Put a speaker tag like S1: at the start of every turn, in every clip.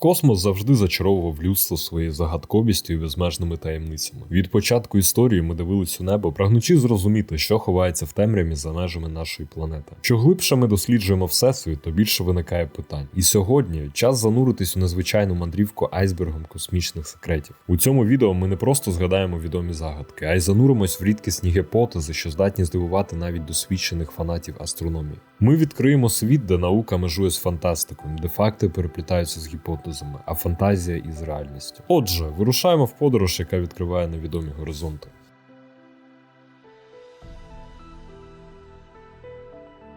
S1: Космос завжди зачаровував людство своєю загадковістю і безмежними таємницями. Від початку історії ми дивились у небо, прагнучи зрозуміти, що ховається в темряві за межами нашої планети. Що глибше ми досліджуємо всесвіт, то більше виникає питань. І сьогодні час зануритись у незвичайну мандрівку айсбергом космічних секретів. У цьому відео ми не просто згадаємо відомі загадки, а й зануримось в рідкісні гіпотези, що здатні здивувати навіть досвідчених фанатів астрономії. Ми відкриємо світ, де наука межує з фантастикою, де факти переплітаються з гіпотезами, а фантазія із реальністю. Отже, вирушаємо в подорож, яка відкриває невідомі горизонти.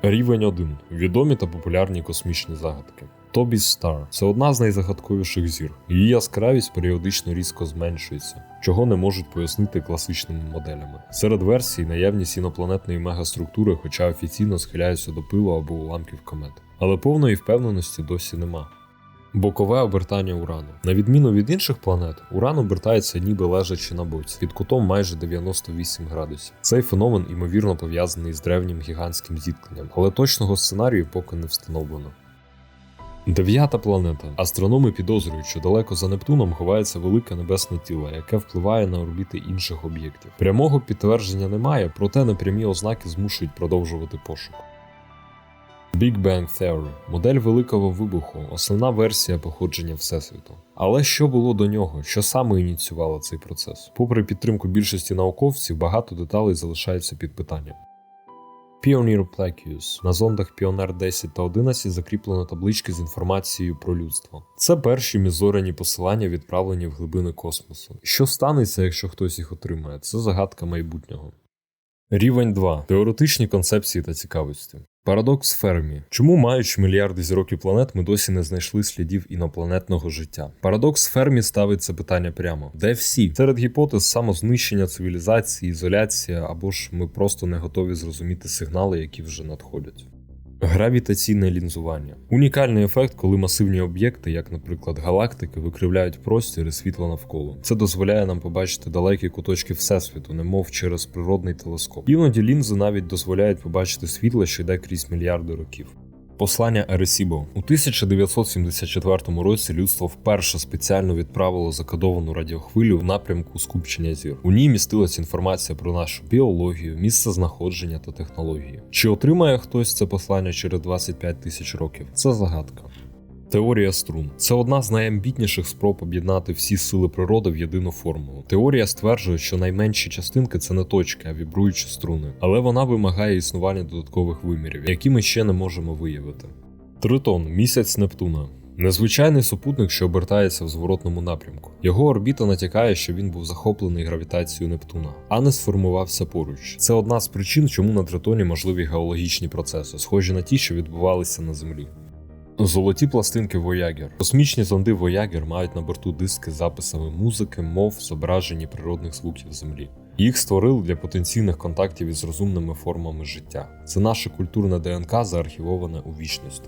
S1: Рівень 1. Відомі та популярні космічні загадки. Тобі Стар це одна з найзагадковіших зір. Її яскравість періодично різко зменшується, чого не можуть пояснити класичними моделями. Серед версій наявність інопланетної мегаструктури, хоча офіційно схиляються до пилу або уламків комет. Але повної впевненості досі нема. Бокове обертання урану. На відміну від інших планет, уран обертається ніби лежачи на боці під кутом майже 98 градусів. Цей феномен ймовірно пов'язаний з древнім гігантським зіткненням, але точного сценарію поки не встановлено. Дев'ята планета. Астрономи підозрюють, що далеко за Нептуном ховається велике небесне тіло, яке впливає на орбіти інших об'єктів. Прямого підтвердження немає, проте непрямі ознаки змушують продовжувати пошук. Big Bang Theory – модель великого вибуху, основна версія походження Всесвіту. Але що було до нього, що саме ініціювало цей процес? Попри підтримку більшості науковців, багато деталей залишається під питанням. Pioneer Placius. На зондах Pioneer 10 та 11 закріплено таблички з інформацією про людство. Це перші мізорені посилання, відправлені в глибини космосу. Що станеться, якщо хтось їх отримає? Це загадка майбутнього. Рівень 2. Теоретичні концепції та цікавості. Парадокс Фермі. Чому, маючи мільярди зірок і планет, ми досі не знайшли слідів інопланетного життя? Парадокс Фермі ставить це питання прямо. Де всі? Серед гіпотез самознищення цивілізації, ізоляція або ж ми просто не готові зрозуміти сигнали, які вже надходять. Гравітаційне лінзування унікальний ефект, коли масивні об'єкти, як, наприклад, галактики, викривляють простір і світло навколо. Це дозволяє нам побачити далекі куточки всесвіту, немов через природний телескоп. Іноді лінзи навіть дозволяють побачити світло, що йде крізь мільярди років. Послання Ересібо у 1974 році людство вперше спеціально відправило закодовану радіохвилю в напрямку скупчення зір. У ній містилась інформація про нашу біологію, місце знаходження та технології. Чи отримає хтось це послання через 25 тисяч років? Це загадка. Теорія струн це одна з найамбітніших спроб об'єднати всі сили природи в єдину формулу. Теорія стверджує, що найменші частинки це не точки, а вібруючі струни, але вона вимагає існування додаткових вимірів, які ми ще не можемо виявити. Тритон місяць Нептуна. Незвичайний супутник, що обертається в зворотному напрямку. Його орбіта натякає, що він був захоплений гравітацією Нептуна, а не сформувався поруч. Це одна з причин, чому на Тритоні можливі геологічні процеси, схожі на ті, що відбувалися на Землі. Золоті пластинки Voyager. Космічні зонди Voyager мають на борту диски з записами музики, мов, зображені природних звуків Землі. Їх створили для потенційних контактів із розумними формами життя. Це наше культурне ДНК заархівоване у вічність.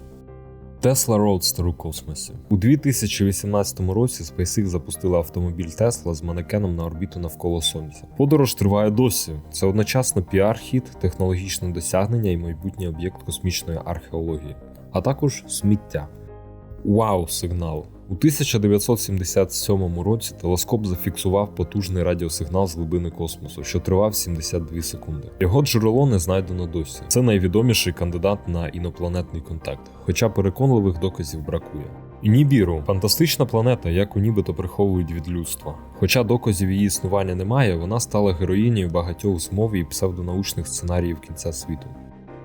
S1: Tesla Roadster у космосі у 2018 році SpaceX запустила автомобіль Tesla з манекеном на орбіту навколо Сонця. Подорож триває досі. Це одночасно піар-хід, технологічне досягнення і майбутній об'єкт космічної археології а також сміття. Вау, сигнал! У 1977 році телескоп зафіксував потужний радіосигнал з глибини космосу, що тривав 72 секунди. Його джерело не знайдено досі. Це найвідоміший кандидат на інопланетний контакт, хоча переконливих доказів бракує. Нібіру фантастична планета, яку нібито приховують від людства. Хоча доказів її існування немає, вона стала героїнею багатьох змов і псевдонаучних сценаріїв кінця світу.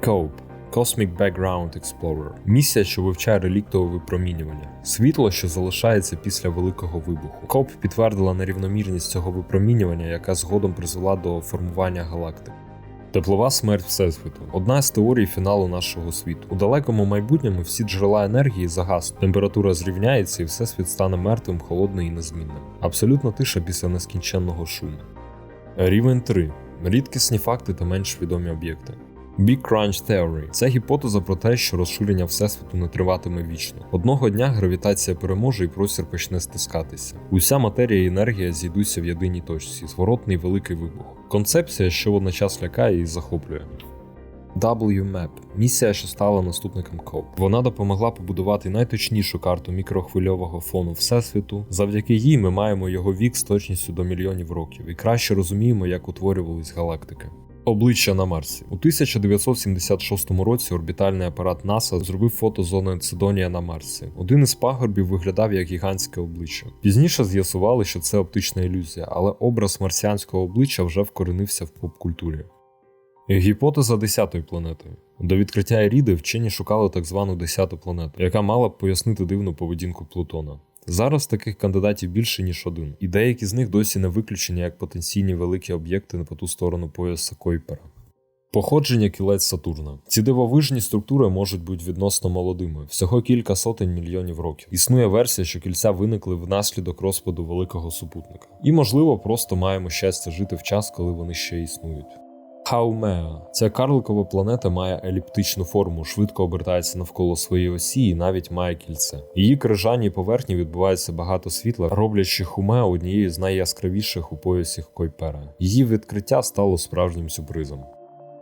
S1: Коуп Cosmic Background Explorer місія, що вивчає реліктове випромінювання, світло, що залишається після великого вибуху. КОП підтвердила нерівномірність цього випромінювання, яка згодом призвела до формування галактик. Теплова смерть Всесвіту одна з теорій фіналу нашого світу. У далекому майбутньому всі джерела енергії загаснуть, температура зрівняється і всесвіт стане мертвим, холодним і незмінним. Абсолютна тиша після нескінченного шуму. Рівень 3. Рідкісні факти та менш відомі об'єкти. Big Crunch Theory – це гіпотеза про те, що розширення всесвіту не триватиме вічно. Одного дня гравітація переможе і простір почне стискатися. Уся матерія і енергія зійдуться в єдиній точці, зворотний великий вибух. Концепція, що водночас лякає і захоплює. WMAP – місія, що стала наступником COP. Вона допомогла побудувати найточнішу карту мікрохвильового фону Всесвіту. Завдяки їй ми маємо його вік з точністю до мільйонів років і краще розуміємо, як утворювались галактики. Обличчя на Марсі у 1976 році орбітальний апарат НАСА зробив фото зони Цидонія на Марсі. Один із пагорбів виглядав як гігантське обличчя. Пізніше з'ясували, що це оптична ілюзія, але образ марсіанського обличчя вже вкоренився в поп-культурі. Гіпотеза 10-ї планети. До відкриття Еріди вчені шукали так звану 10-ту планету, яка мала б пояснити дивну поведінку Плутона. Зараз таких кандидатів більше ніж один, і деякі з них досі не виключені як потенційні великі об'єкти по ту сторону пояса Койпера. Походження кілець Сатурна. Ці дивовижні структури можуть бути відносно молодими, всього кілька сотень мільйонів років. Існує версія, що кільця виникли внаслідок розпаду великого супутника. І, можливо, просто маємо щастя жити в час, коли вони ще існують. Хаумеа. Ця карликова планета має еліптичну форму, швидко обертається навколо своєї осі і навіть має кільце. Її крижаній поверхні відбувається багато світла, роблячи Хумеа однією з найяскравіших у поясі Койпера. Її відкриття стало справжнім сюрпризом.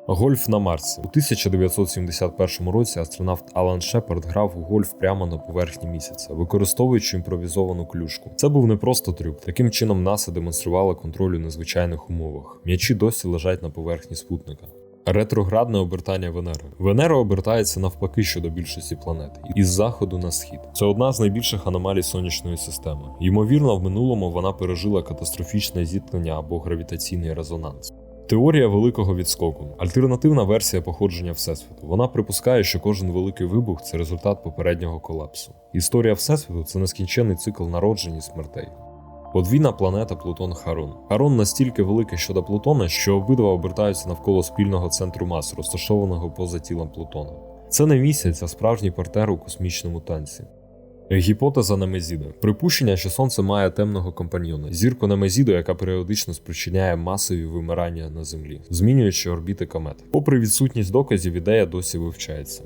S1: Гольф на Марсі у 1971 році астронавт Алан Шепард грав у гольф прямо на поверхні місяця, використовуючи імпровізовану клюшку. Це був не просто трюк. Таким чином НАСА демонструвала контроль у незвичайних умовах. М'ячі досі лежать на поверхні спутника. Ретроградне обертання Венери. Венера обертається навпаки щодо більшості планет із заходу на схід. Це одна з найбільших аномалій сонячної системи. Ймовірно, в минулому вона пережила катастрофічне зіткнення або гравітаційний резонанс. Теорія великого відскоку альтернативна версія походження Всесвіту. Вона припускає, що кожен великий вибух це результат попереднього колапсу. Історія Всесвіту це нескінченний цикл народжень і смертей. Подвійна планета Плутон Харон. Харон настільки великий щодо Плутона, що обидва обертаються навколо спільного центру мас, розташованого поза тілом Плутона. Це не місяць, а справжній партнер у космічному танці. Гіпотеза Немезіда. Припущення, що сонце має темного компаньйона, зірку Немезіду, яка періодично спричиняє масові вимирання на землі, змінюючи орбіти комет. Попри відсутність доказів, ідея досі вивчається.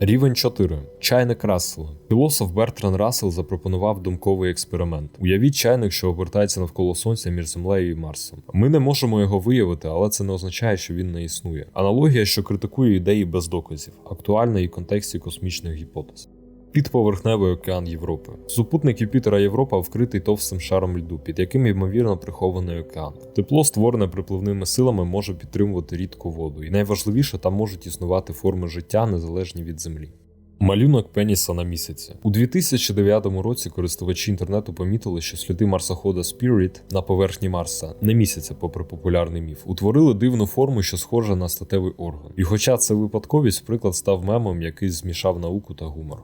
S1: Рівень 4. Чайник Рассела. Філософ Бертран Рассел запропонував думковий експеримент. Уявіть чайник, що обертається навколо сонця між землею і Марсом. Ми не можемо його виявити, але це не означає, що він не існує. Аналогія, що критикує ідеї без доказів, актуальна і в контексті космічних гіпотез. Підповерхневий океан Європи. Супутник Юпітера Європа вкритий товстим шаром льду, під яким ймовірно прихований океан. Тепло, створене припливними силами, може підтримувати рідку воду, і найважливіше, там можуть існувати форми життя, незалежні від землі. Малюнок пеніса на місяці у 2009 році користувачі інтернету помітили, що сліди марсохода Spirit на поверхні Марса, не місяця, попри популярний міф, утворили дивну форму, що схожа на статевий орган. І хоча це випадковість, приклад став мемом, який змішав науку та гумор.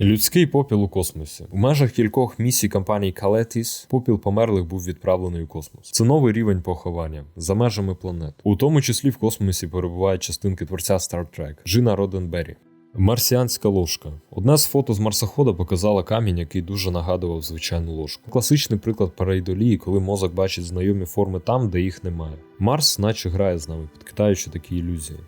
S1: Людський попіл у космосі. У межах кількох місій компанії Калетіс попіл померлих був відправлений у космос. Це новий рівень поховання за межами планет. У тому числі в космосі перебувають частинки творця Star Trek Джина Роденбері. Марсіанська ложка. Одне з фото з марсохода показала камінь, який дуже нагадував звичайну ложку. Класичний приклад параїдолії, коли мозок бачить знайомі форми там, де їх немає. Марс, наче грає з нами, підкидаючи такі ілюзії.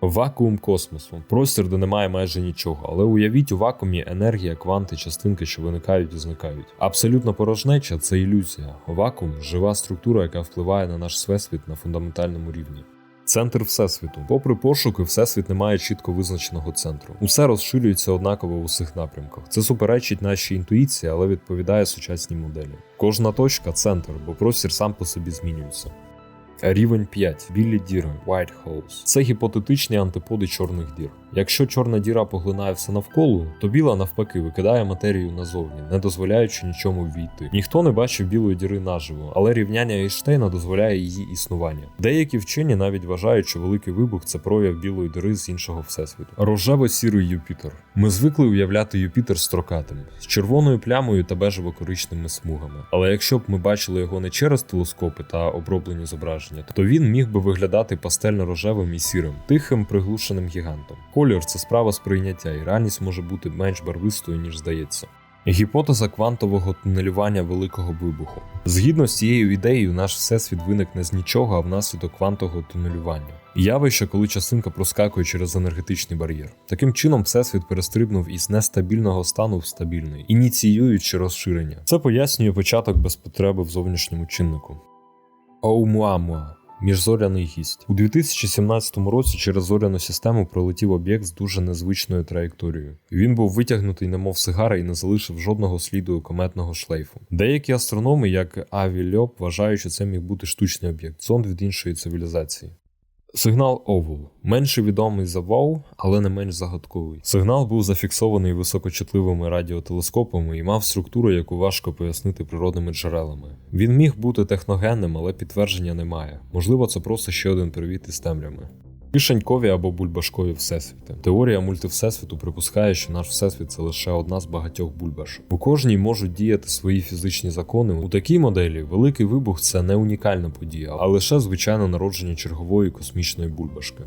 S1: Вакуум космосу простір, де немає майже нічого, але уявіть у вакуумі енергія, кванти, частинки, що виникають і зникають. Абсолютно порожнеча це ілюзія. Вакуум жива структура, яка впливає на наш всесвіт на фундаментальному рівні. Центр Всесвіту. Попри пошуки, Всесвіт не має чітко визначеного центру. Усе розширюється однаково в усіх напрямках. Це суперечить нашій інтуїції, але відповідає сучасній моделі. Кожна точка центр, бо простір сам по собі змінюється. Рівень 5. Білі діри White Holes. Це гіпотетичні антиподи чорних дір. Якщо чорна діра поглинає все навколо, то біла навпаки викидає матерію назовні, не дозволяючи нічому ввійти. Ніхто не бачив білої діри наживо, але рівняння Ейштейна дозволяє її існування. Деякі вчені навіть вважають, що великий вибух це прояв білої дири з іншого всесвіту. Рожево-сірий Юпітер. Ми звикли уявляти Юпітер строкатим, з червоною плямою та бежево-коричневими смугами. Але якщо б ми бачили його не через телескопи та оброблені зображення, то він міг би виглядати пастельно-рожевим і сірим, тихим приглушеним гігантом. Колір це справа сприйняття, і реальність може бути менш барвистою, ніж здається. Гіпотеза квантового тунелювання великого вибуху. Згідно з цією ідеєю, наш всесвіт виникне з нічого, а внаслідок квантового тунелювання. Явище, коли частинка проскакує через енергетичний бар'єр. Таким чином, всесвіт перестрибнув із нестабільного стану в стабільний, ініціюючи розширення. Це пояснює початок без потреби в зовнішньому чиннику. Оумуамуа Міжзоряний гість у 2017 році через зоряну систему пролетів об'єкт з дуже незвичною траєкторією. Він був витягнутий, немов сигара, і не залишив жодного сліду кометного шлейфу. Деякі астрономи, як Аві Льоп, вважають, що це міг бути штучний об'єкт, зонд від іншої цивілізації. Сигнал Овул менше відомий за Вау, але не менш загадковий. Сигнал був зафіксований високочутливими радіотелескопами і мав структуру, яку важко пояснити природними джерелами. Він міг бути техногенним, але підтвердження немає. Можливо, це просто ще один привіт із темрями. Кишенькові або бульбашкові всесвіти. Теорія мультивсесвіту припускає, що наш всесвіт це лише одна з багатьох бульбашок. У кожній можуть діяти свої фізичні закони. У такій моделі великий вибух це не унікальна подія, а лише звичайне народження чергової космічної бульбашки.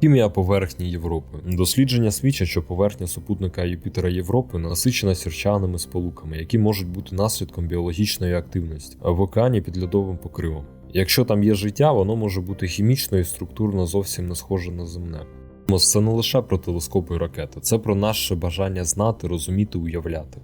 S1: Хімія поверхні Європи. Дослідження свідчать, що поверхня супутника Юпітера Європи насичена сірчаними сполуками, які можуть бути наслідком біологічної активності, в океані під льодовим покривом. Якщо там є життя, воно може бути хімічно і структурно зовсім не схоже на земне. Космос це не лише про телескопи і ракети, це про наше бажання знати, розуміти, уявляти.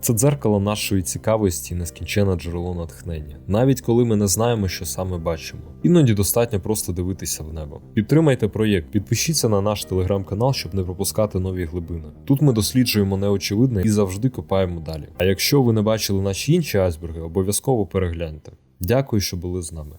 S1: Це дзеркало нашої цікавості і нескінченне джерело натхнення, навіть коли ми не знаємо, що саме бачимо. Іноді достатньо просто дивитися в небо. Підтримайте проєкт, підпишіться на наш телеграм-канал, щоб не пропускати нові глибини. Тут ми досліджуємо неочевидне і завжди копаємо далі. А якщо ви не бачили наші інші айсберги, обов'язково перегляньте. Дякую, що були з нами.